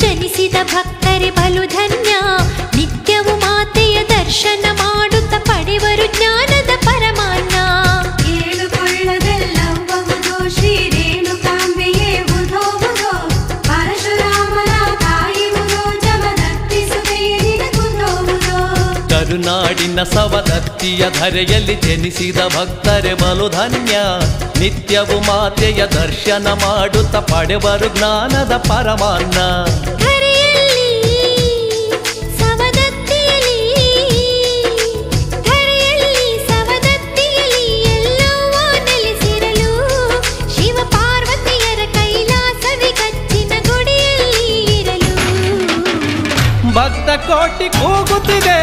ಜನಿಸಿದ ಭಕ್ತರೆ ಬಲು ಧನ್ಯ. ನಿತ್ಯವು ಮಾತೆಯ ದರ್ಶನ ಮಾಡುತ್ತ ಪಡೆವರು ಜ್ಞಾನದ ಪರಮಾನ್ನ. ಕರುನಾಡಿನ ಸವದತ್ತಿಯ ಧರೆಯಲ್ಲಿ ಜನಿಸಿದ ಭಕ್ತರೆ ಬಲು ಧನ್ಯ. ನಿತ್ಯವು ಮಾತೆಯ ದರ್ಶನ ಮಾಡುತ್ತ ಪಡೆವರು ಜ್ಞಾನದ ಪರಮಾನ್ನ. ಭಕ್ತ ಕೋಟಿ ಕೂಗುತ್ತಿದೆ